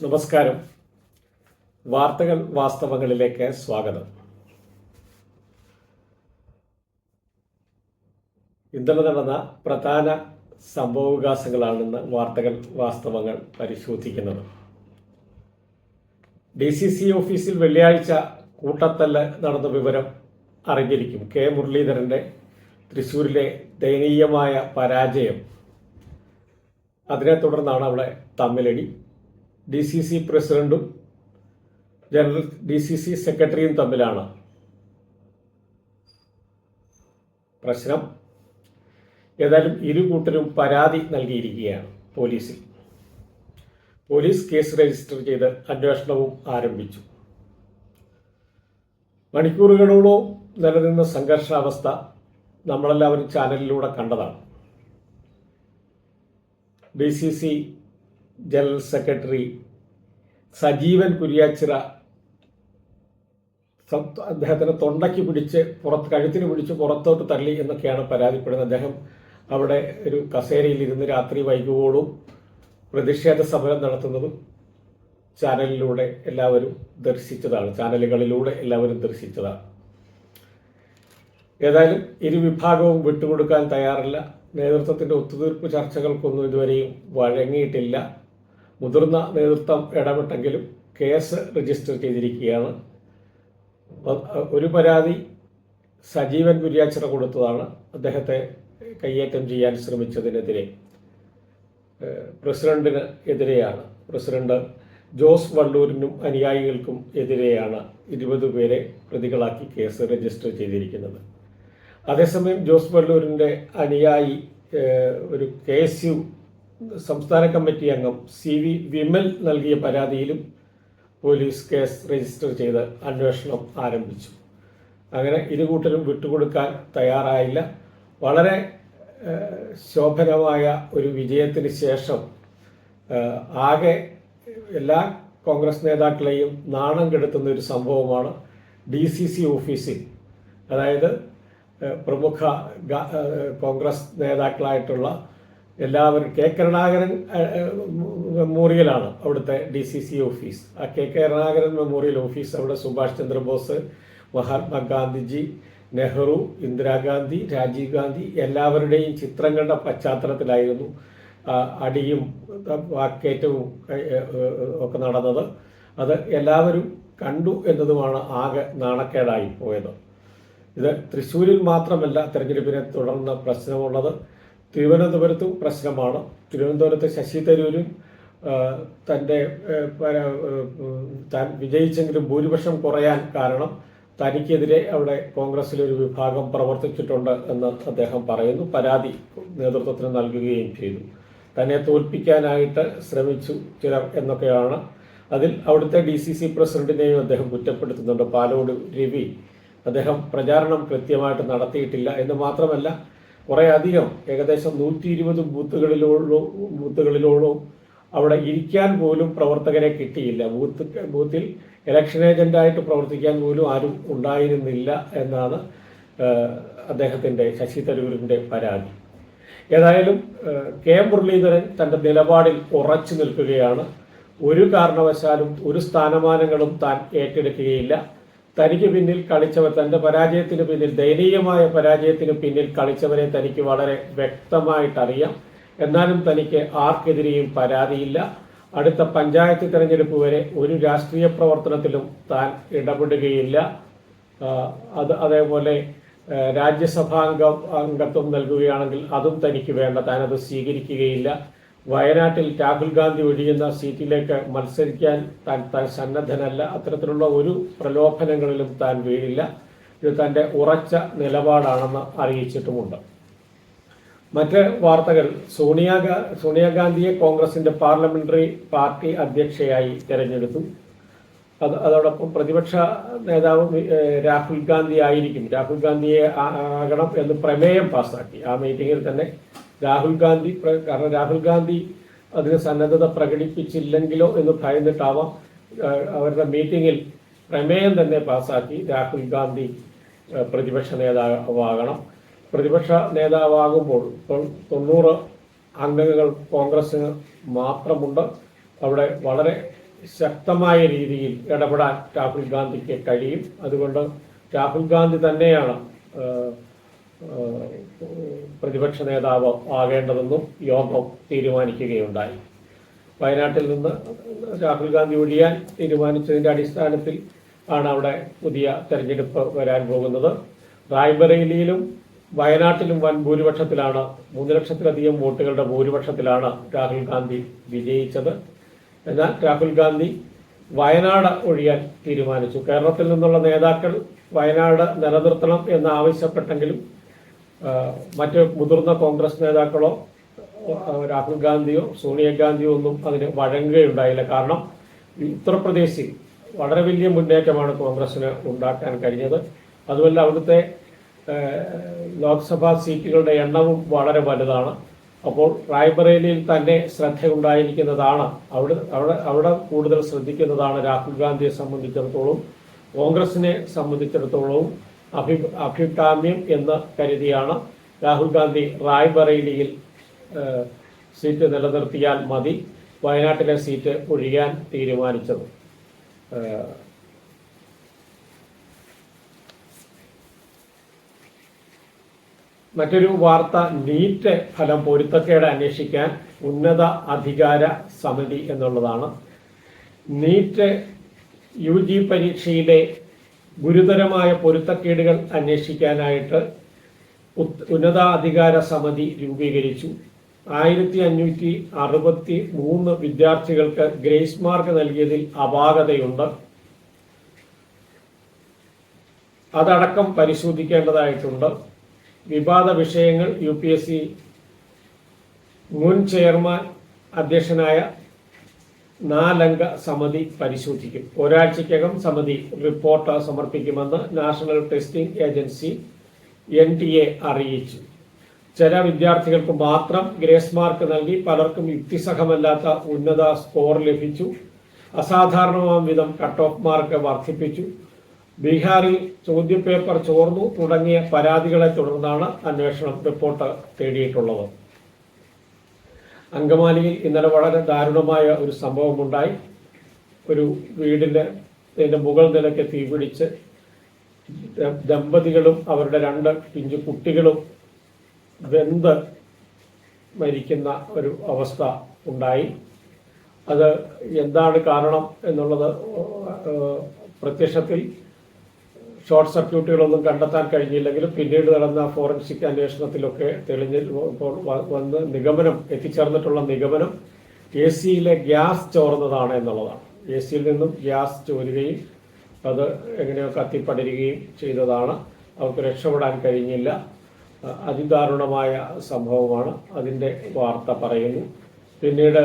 നമസ്കാരം. വാർത്തകൾ വാസ്തവങ്ങളിലേക്ക് സ്വാഗതം. ഇന്നലെ നടന്ന പ്രധാന സംഭവവികാസങ്ങളാണെന്ന് വാർത്തകൾ വാസ്തവങ്ങൾ പരിശോധിക്കുന്നത്. ഡി സി സി ഓഫീസിൽ വെള്ളിയാഴ്ച കൂട്ടത്തല്ല് നടന്ന വിവരം അറിഞ്ഞിരിക്കും. കെ. മുരളീധരന്റെ തൃശൂരിലെ ദയനീയമായ പരാജയം. അതിനെ തുടർന്നാണ് അവിടെ തമ്മിലടി. ഡി സി സി പ്രസിഡന്റും ജനറൽ ഡി സി സി സെക്രട്ടറിയും തമ്മിലാണ്. പ്രശ്നം ഏതായാലും ഇരു കൂട്ടരും പരാതി നൽകിയിരിക്കുകയാണ് പോലീസിൽ. പോലീസ് കേസ് രജിസ്റ്റർ ചെയ്ത് അന്വേഷണവും ആരംഭിച്ചു. മണിക്കൂറുകളോളോ നിലനിന്ന സംഘർഷാവസ്ഥ നമ്മളെല്ലാവരും ചാനലിലൂടെ കണ്ടതാണ്. D C C general secretary Sajeevan Kuriachira അദ്ദേഹത്തിന്റെ തൊണ്ടയ്ക്ക് പിടിച്ച് പുറത്ത് കഴുത്തിന് പിടിച്ച് പുറത്തോട്ട് തള്ളി എന്നൊക്കെയാണ് പരാതിപ്പെടുന്നത്. അദ്ദേഹം അവിടെ ഒരു കസേരയിൽ ഇരുന്ന് രാത്രി വൈകുവോളും പ്രതിഷേധ സമരം നടത്തുന്നതും ചാനലിലൂടെ എല്ലാവരും ദർശിച്ചതാണ്. ചാനലുകളിലൂടെ എല്ലാവരും ദർശിച്ചതാണ്. ഏതായാലും ഇരുവിഭാഗവും വിട്ടുകൊടുക്കാൻ തയ്യാറില്ല. നേതൃത്വത്തിന്റെ ഒത്തുതീർപ്പ് ചർച്ചകൾക്കൊന്നും ഇതുവരെയും വഴങ്ങിയിട്ടില്ല. മുതിർന്ന നേതൃത്വം ഇടപെട്ടെങ്കിലും കേസ് രജിസ്റ്റർ ചെയ്തിരിക്കുകയാണ്. ഒരു പരാതി സജീവൻ കുര്യാച്ചിറ കൊടുത്തതാണ്. അദ്ദേഹത്തെ കയ്യേറ്റം ചെയ്യാൻ ശ്രമിച്ചതിനെതിരെ പ്രസിഡന്റിന് എതിരെയാണ്. പ്രസിഡന്റ് ജോസ് വള്ളൂരിനും അനുയായികൾക്കും എതിരെയാണ് ഇരുപത് പേരെ പ്രതികളാക്കി കേസ് രജിസ്റ്റർ ചെയ്തിരിക്കുന്നത്. അതേസമയം ജോസ് വള്ളൂരിന്റെ അനുയായി ഒരു കെ എസ് യു സംസ്ഥാന കമ്മിറ്റി അംഗം സി വി വിമൽ നൽകിയ പരാതിയിലും പോലീസ് കേസ് രജിസ്റ്റർ ചെയ്ത് അന്വേഷണം ആരംഭിച്ചു. അങ്ങനെ ഇരുകൂട്ടരും വിട്ടുകൊടുക്കാൻ തയ്യാറായില്ല. വളരെ ശോഭനമായ ഒരു വിജയത്തിന് ശേഷം ആകെ എല്ലാ കോൺഗ്രസ് നേതാക്കളെയും നാണം കെടുത്തുന്ന ഒരു സംഭവമാണ് ഡി സി സി ഓഫീസിൽ. അതായത് പ്രമുഖ കോൺഗ്രസ് നേതാക്കളായിട്ടുള്ള എല്ലാവരും കെ കരുണാകരൻ മെമ്മോറിയലാണ് അവിടുത്തെ ഡി സി സി ഓഫീസ് ആ കെ കരുണാകരൻ മെമ്മോറിയൽ ഓഫീസ് അവിടെ സുഭാഷ് ചന്ദ്രബോസ് മഹാത്മാഗാന്ധിജി നെഹ്റു ഇന്ദിരാഗാന്ധി രാജീവ് ഗാന്ധി എല്ലാവരുടെയും ചിത്രങ്ങളുടെ പശ്ചാത്തലത്തിലായിരുന്നു അടിയും വാക്കേറ്റവും ഒക്കെ നടന്നത്. അത് എല്ലാവരും കണ്ടു എന്നതുമാണ് ആകെ നാണക്കേടായി പോയത്. ഇത് തൃശ്ശൂരിൽ മാത്രമല്ല തെരഞ്ഞെടുപ്പിനെ തുടർന്ന് പ്രശ്നമുള്ളത്. തിരുവനന്തപുരത്തും പ്രശ്നമാണ്. തിരുവനന്തപുരത്ത് ശശി തരൂരും തന്റെ താൻ വിജയിച്ചെങ്കിലും ഭൂരിപക്ഷം കുറയാൻ കാരണം തനിക്കെതിരെ അവിടെ കോൺഗ്രസിലൊരു വിഭാഗം പ്രവർത്തിച്ചിട്ടുണ്ട് എന്ന് അദ്ദേഹം പറയുന്നു. പരാതി നേതൃത്വത്തിന് നൽകുകയും ചെയ്തു. തന്നെ തോൽപ്പിക്കാനായിട്ട് ശ്രമിച്ചു ചിലർ എന്നൊക്കെയാണ്. അതിൽ അവിടുത്തെ ഡി സി സി പ്രസിഡന്റിനെയും അദ്ദേഹം കുറ്റപ്പെടുത്തുന്നുണ്ട്. പാലോട് രവി അദ്ദേഹം പ്രചാരണം കൃത്യമായിട്ട് നടത്തിയിട്ടില്ല എന്ന് മാത്രമല്ല കുറേ അധികം ഏകദേശം നൂറ്റി ഇരുപത് ബൂത്തുകളിലോളം ബൂത്തുകളിലോളം അവിടെ ഇരിക്കാൻ പോലും പ്രവർത്തകരെ കിട്ടിയില്ല. ബൂത്ത് ബൂത്തിൽ ഇലക്ഷൻ ഏജന്റായിട്ട് പ്രവർത്തിക്കാൻ പോലും ആരും ഉണ്ടായിരുന്നില്ല എന്നാണ് അദ്ദേഹത്തിന്റെ ശശി തരൂരിന്റെ പരാതി. ഏതായാലും കെ മുരളീധരൻ തന്റെ നിലപാടിൽ ഉറച്ചു നിൽക്കുകയാണ്. ഒരു കാരണവശാലും ഒരു സ്ഥാനമാനങ്ങളും താൻ ഏറ്റെടുക്കുകയില്ല. തനിക്ക് പിന്നിൽ കളിച്ചവർ തന്റെ പരാജയത്തിന് പിന്നിൽ ദയനീയമായ പരാജയത്തിന് പിന്നിൽ കളിച്ചവരെ തനിക്ക് വളരെ വ്യക്തമായിട്ടറിയാം. എന്നാലും തനിക്ക് ആർക്കെതിരെയും പരാതിയില്ല. അടുത്ത പഞ്ചായത്ത് തെരഞ്ഞെടുപ്പ് വരെ ഒരു രാഷ്ട്രീയ പ്രവർത്തനത്തിലും താൻ ഇടപെടുകയില്ല. അത് അതേപോലെ രാജ്യസഭാംഗം അംഗത്വം നൽകുകയാണെങ്കിൽ അതും തനിക്ക് വേണ്ട. താനത് സ്വീകരിക്കുകയില്ല. വയനാട്ടിൽ രാഹുൽ ഗാന്ധി ഒഴിയുന്ന സീറ്റിലേക്ക് മത്സരിക്കാൻ താൻ താൻ സന്നദ്ധനല്ല. അത്തരത്തിലുള്ള ഒരു പ്രലോഭനങ്ങളിലും താൻ വീഴില്ല. ഇത് തന്റെ ഉറച്ച നിലപാടാണെന്ന് അറിയിച്ചിട്ടുമുണ്ട്. മറ്റ് വാർത്തകൾ. സോണിയാ സോണിയാഗാന്ധിയെ കോൺഗ്രസിന്റെ പാർലമെന്ററി പാർട്ടി അധ്യക്ഷയായി തെരഞ്ഞെടുത്തു. അത് അതോടൊപ്പം പ്രതിപക്ഷ നേതാവ് രാഹുൽ ഗാന്ധി ആയിരിക്കും. രാഹുൽ ഗാന്ധിയെ ആകണം എന്ന് പ്രമേയം പാസാക്കി ആ മീറ്റിംഗിൽ തന്നെ രാഹുൽ ഗാന്ധി കാരണം രാഹുൽ ഗാന്ധി അതിന് സന്നദ്ധത പ്രകടിപ്പിച്ചില്ലെങ്കിലോ എന്ന് ഭയന്നിട്ടാവാം അവരുടെ മീറ്റിംഗിൽ പ്രമേയം തന്നെ പാസാക്കി രാഹുൽ ഗാന്ധി പ്രതിപക്ഷ നേതാവാകണം. പ്രതിപക്ഷ നേതാവാകുമ്പോൾ ഇപ്പോൾ തൊണ്ണൂറ് അംഗങ്ങൾ കോൺഗ്രസ്സിന് മാത്രമുണ്ട്. അവിടെ വളരെ ശക്തമായ രീതിയിൽ ഇടപെടാൻ രാഹുൽ ഗാന്ധിക്ക് കഴിയും. അതുകൊണ്ട് രാഹുൽ ഗാന്ധി തന്നെയാണ് പ്രതിപക്ഷ നേതാവ് ആകേണ്ടതെന്നും യോഗം തീരുമാനിക്കുകയുണ്ടായി. വയനാട്ടിൽ നിന്ന് രാഹുൽ ഗാന്ധി ഒഴിയാൻ തീരുമാനിച്ചതിന്റെ അടിസ്ഥാനത്തിൽ ആണ് അവിടെ പുതിയ തെരഞ്ഞെടുപ്പ് വരാൻ പോകുന്നത്. റായ്ബറേലിയിലും വയനാട്ടിലും വൻ ഭൂരിപക്ഷത്തിലാണ് മൂന്ന് ലക്ഷത്തിലധികം വോട്ടുകളുടെ ഭൂരിപക്ഷത്തിലാണ് രാഹുൽ ഗാന്ധി വിജയിച്ചത്. എന്നാൽ രാഹുൽ ഗാന്ധി വയനാട് ഒഴിയാൻ തീരുമാനിച്ചു. കേരളത്തിൽ നിന്നുള്ള നേതാക്കൾ വയനാട് നിലനിർത്തണം എന്ന് ആവശ്യപ്പെട്ടെങ്കിലും മറ്റ് മുതിർന്ന കോൺഗ്രസ് നേതാക്കളോ രാഹുൽ ഗാന്ധിയോ സോണിയാഗാന്ധിയോ ഒന്നും അതിന് വഴങ്ങുകയുണ്ടായില്ല. കാരണം ഉത്തർപ്രദേശിൽ വളരെ വലിയ മുന്നേറ്റമാണ് കോൺഗ്രസിന് ഉണ്ടാക്കാൻ കഴിഞ്ഞത്. അതുമല്ല അവിടുത്തെ ലോക്സഭാ സീറ്റുകളുടെ എണ്ണവും വളരെ വലുതാണ്. അപ്പോൾ റായ്ബറേലിയിൽ തന്നെ ശ്രദ്ധയുണ്ടായിരിക്കുന്നതാണ് അവിടെ അവിടെ അവിടെ കൂടുതൽ ശ്രദ്ധിക്കുന്നതാണ് രാഹുൽ ഗാന്ധിയെ സംബന്ധിച്ചിടത്തോളം കോൺഗ്രസിനെ സംബന്ധിച്ചിടത്തോളവും അഭി അഭികാമ്യം എന്ന് കരുതിയാണ് രാഹുൽ ഗാന്ധി റായ്ബറേലിയിൽ സീറ്റ് നിലനിർത്തിയാൽ മതി വയനാട്ടിലെ സീറ്റ് ഒഴിയാൻ തീരുമാനിച്ചത്. മറ്റൊരു വാർത്ത നീറ്റ് ഫലം പൊരുത്തക്കേട് അന്വേഷിക്കാൻ ഉന്നത അധികാര സമിതി എന്നുള്ളതാണ്. നീറ്റ് യു ജി പരീക്ഷയിലെ ഗുരുതരമായ പൊരുത്തക്കേടുകൾ അന്വേഷിക്കാനായിട്ട് ഉന്നതാധികാര സമിതി രൂപീകരിച്ചു. ആയിരത്തി അഞ്ഞൂറ്റി അറുപത്തി മൂന്ന് വിദ്യാർത്ഥികൾക്ക് ഗ്രേസ് മാർക്ക് നൽകിയതിൽ അപാകതയുണ്ട്. അതടക്കം പരിശോധിക്കേണ്ടതായിട്ടുണ്ട്. വിവാദ വിഷയങ്ങൾ യു പി എസ് സി മുൻ ചെയർമാൻ അധ്യക്ഷനായ നാലംഗ സമിതി പരിശോധിക്കും. ഒരാഴ്ചയ്ക്കകം സമിതി റിപ്പോർട്ട് സമർപ്പിക്കുമെന്ന് national testing agency N T A അറിയിച്ചു. ചില വിദ്യാർത്ഥികൾക്ക് മാത്രം ഗ്രേസ് മാർക്ക് നൽകി പലർക്കും യുക്തിസഹമല്ലാത്ത ഉന്നത സ്കോർ ലഭിച്ചു. അസാധാരണമാം വിധം കട്ട് ഓഫ് മാർക്ക് വർദ്ധിപ്പിച്ചു. ബീഹാറിൽ ചോദ്യപേപ്പർ ചോർന്നു തുടങ്ങിയ പരാതികളെ തുടർന്നാണ് അന്വേഷണം റിപ്പോർട്ട് തേടിയിട്ടുള്ളത്. അങ്കമാലിയിൽ ഇന്നലെ വളരെ ദാരുണമായ ഒരു സംഭവമുണ്ടായി. ഒരു വീടിന്റെ അതിന്റെ മുകൾ നിലയ്ക്ക് തീപിടിച്ച് ദമ്പതികളും അവരുടെ രണ്ട് പിഞ്ചു കുട്ടികളും വെന്ത് മരിക്കുന്ന ഒരു അവസ്ഥ ഉണ്ടായി. അത് എന്താണ് കാരണം എന്നുള്ളത് പ്രത്യക്ഷത്തിൽ ഷോർട്ട് സർക്യൂട്ടുകളൊന്നും കണ്ടെത്താൻ കഴിഞ്ഞില്ലെങ്കിലും പിന്നീട് നടന്ന ഫോറൻസിക് അന്വേഷണത്തിലൊക്കെ തെളിഞ്ഞ് വന്ന് നിഗമനം എത്തിച്ചേർന്നിട്ടുള്ള നിഗമനം എ സിയിലെ ഗ്യാസ് ചോർന്നതാണ് എന്നുള്ളതാണ്. എ സിയിൽ നിന്നും ഗ്യാസ് ചോരുകയും അത് എങ്ങനെയോ കത്തിപ്പടരുകയും ചെയ്തതാണ്. അവർക്ക് രക്ഷപ്പെടാൻ കഴിഞ്ഞില്ല. അതിദാരുണമായ സംഭവമാണ്. അതിന്റെ വാർത്ത പറയുന്നു. പിന്നീട്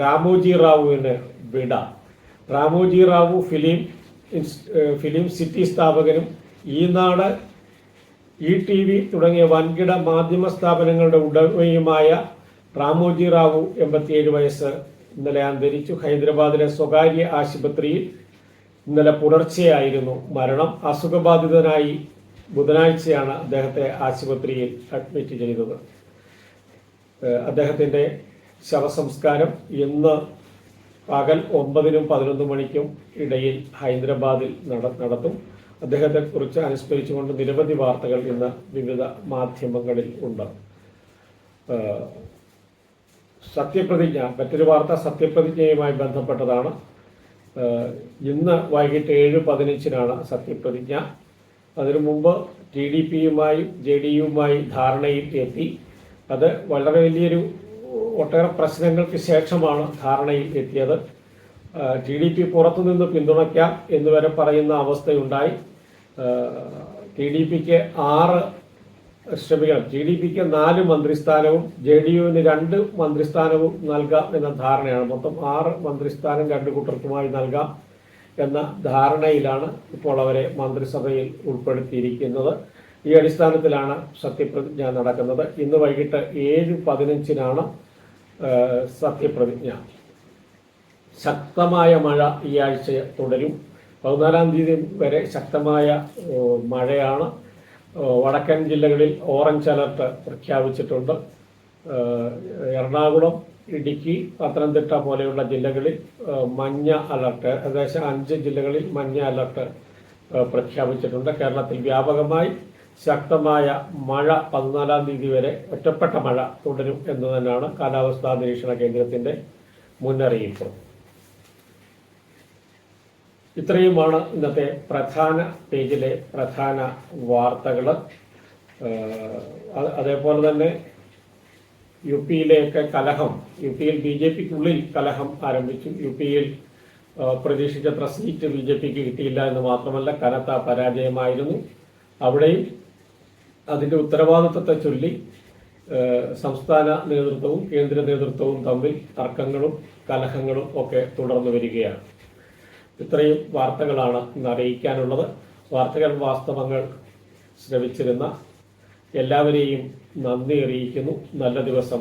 രാമോജി റാവുവിന് വിട. Ramoji Rao film film city സ്ഥാപകനും Eenadu E T V തുടങ്ങിയ വൻകിട മാധ്യമ സ്ഥാപനങ്ങളുടെ ഉടമയുമായ റാമോജി റാവു എൺപത്തിയേഴ് വയസ്സ്. ഇന്നലെ അന്തരിച്ചു ഹൈദരാബാദിലെ സ്വകാര്യ ആശുപത്രിയിൽ ഇന്നലെ പുലർച്ചെയായിരുന്നു മരണം. അസുഖബാധിതനായി ബുധനാഴ്ചയാണ് അദ്ദേഹത്തെ ആശുപത്രിയിൽ അഡ്മിറ്റ് ചെയ്തത്. അദ്ദേഹത്തിന്റെ ശവസംസ്കാരം ഇന്ന് പകൽ ഒമ്പതിനും പതിനൊന്ന് മണിക്കും ഇടയിൽ ഹൈദരാബാദിൽ നട നടത്തും. അദ്ദേഹത്തെ കുറിച്ച് അനുസ്മരിച്ചുകൊണ്ട് നിരവധി വാർത്തകൾ ഇന്ന് വിവിധ മാധ്യമങ്ങളിൽ ഉണ്ട്. സത്യപ്രതിജ്ഞ മറ്റൊരു വാർത്ത സത്യപ്രതിജ്ഞയുമായി ബന്ധപ്പെട്ടതാണ്. ഇന്ന് വൈകിട്ട് ഏഴ് പതിനഞ്ചിനാണ് സത്യപ്രതിജ്ഞ. അതിനു മുമ്പ് ടി ഡി പിയുമായും ജെ ഡി യുമായി ധാരണയിൽ എത്തി അത് വളരെ വലിയൊരു ഒട്ടേറെ പ്രശ്നങ്ങൾക്ക് ശേഷമാണ് ധാരണയിൽ എത്തിയത്. ടി ഡി പി പുറത്തുനിന്ന് പിന്തുണയ്ക്കാം എന്ന് വരെ പറയുന്ന അവസ്ഥയുണ്ടായി. ടി ഡി പിക്ക് ആറ് ക്ഷമിക്കണം ടി ഡി പിക്ക് നാല് മന്ത്രിസ്ഥാനവും ജെ ഡി യുവിന് രണ്ട് മന്ത്രിസ്ഥാനവും നൽകാം എന്ന ധാരണയാണ്. മൊത്തം ആറ് മന്ത്രിസ്ഥാനം രണ്ട് കൂട്ടർക്കുമായി നൽകാം എന്ന ധാരണയിലാണ് ഇപ്പോൾ അവരെ മന്ത്രിസഭയിൽ ഉൾപ്പെടുത്തിയിരിക്കുന്നത്. ഈ അടിസ്ഥാനത്തിലാണ് സത്യപ്രതിജ്ഞ നടക്കുന്നത്. ഇന്ന് വൈകിട്ട് ഏഴ് പതിനഞ്ചിനാണ് സത്യപ്രതിജ്ഞ. ശക്തമായ മഴ ഈ ആഴ്ച തുടരും. പതിനാലാം തീയതി വരെ ശക്തമായ മഴയാണ്. വടക്കൻ ജില്ലകളിൽ ഓറഞ്ച് അലർട്ട് പ്രഖ്യാപിച്ചിട്ടുണ്ട്. എറണാകുളം ഇടുക്കി പത്തനംതിട്ട പോലെയുള്ള ജില്ലകളിൽ മഞ്ഞ അലർട്ട് ഏകദേശം അഞ്ച് ജില്ലകളിൽ മഞ്ഞ അലർട്ട് പ്രഖ്യാപിച്ചിട്ടുണ്ട്. കേരളത്തിൽ വ്യാപകമായി ശക്തമായ മഴ പതിനാലാം തീയതി വരെ ഒറ്റപ്പെട്ട മഴ തുടരും എന്ന് തന്നെയാണ് കാലാവസ്ഥാ നിരീക്ഷണ കേന്ദ്രത്തിന്റെ മുന്നറിയിപ്പ്. ഇത്രയുമാണ് ഇന്നത്തെ പ്രധാന പേജിലെ പ്രധാന വാർത്തകൾ അതേപോലെ തന്നെ യു പിയിലെയൊക്കെ കലഹം യു പിയിൽ ബി ജെ പിക്കുള്ളിൽ കലഹം ആരംഭിച്ചു. യു പിയിൽ പ്രതീക്ഷിച്ചത്ര സീറ്റ് ബി ജെ പിക്ക് കിട്ടിയില്ല എന്ന് മാത്രമല്ല കനത്ത പരാജയമായിരുന്നു. അവിടെയും അതിന്റെ ഉത്തരവാദിത്വത്തെ ചൊല്ലി സംസ്ഥാന നേതൃത്വവും കേന്ദ്ര നേതൃത്വവും തമ്മിൽ തർക്കങ്ങളും കലഹങ്ങളും ഒക്കെ തുടർന്നു വരികയാണ്. ഇത്രയും വാർത്തകളാണ് ഇന്ന് അറിയിക്കാനുള്ളത്. വാർത്തകൾ വാസ്തവങ്ങൾ ശ്രമിച്ചിരുന്ന എല്ലാവരെയും നന്ദി അറിയിക്കുന്നു. നല്ല ദിവസം.